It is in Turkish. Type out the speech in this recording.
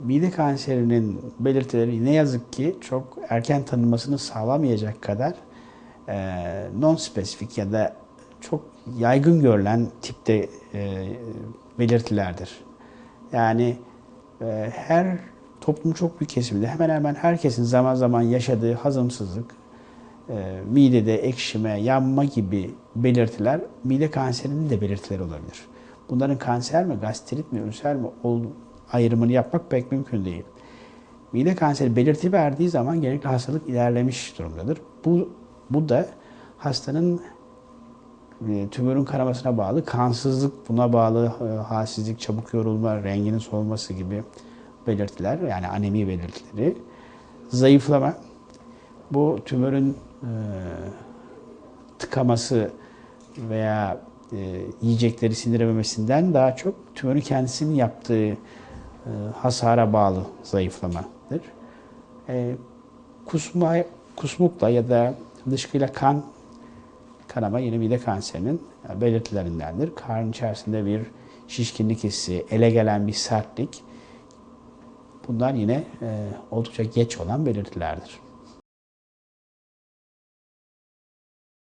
mide kanserinin belirtileri ne yazık ki çok erken tanınmasını sağlamayacak kadar e, non-spesifik ya da çok yaygın görülen tipte e, belirtilerdir. Yani e, her toplumun çok büyük kesiminde hemen hemen herkesin zaman zaman yaşadığı hazımsızlık, e, midede ekşime, yanma gibi belirtiler mide kanserinin de belirtileri olabilir. Bunların kanser mi, gastrit mi, ülser mi ayrımını yapmak pek mümkün değil. Mide kanseri belirti verdiği zaman genellikle hastalık ilerlemiş durumdadır. Bu, bu da hastanın e, tümörün kanamasına bağlı, kansızlık buna bağlı, e, halsizlik, çabuk yorulma, renginin solması gibi belirtiler yani anemi belirtileri. Zayıflama, bu tümörün e, tıkaması veya e, yiyecekleri sindirememesinden daha çok tümörün kendisinin yaptığı e, hasara bağlı zayıflamadır. E, kusma, kusmukla ya da dışkıyla kan kanama yine mide kanserinin belirtilerindendir. Karın içerisinde bir şişkinlik hissi, ele gelen bir sertlik bunlar yine e, oldukça geç olan belirtilerdir.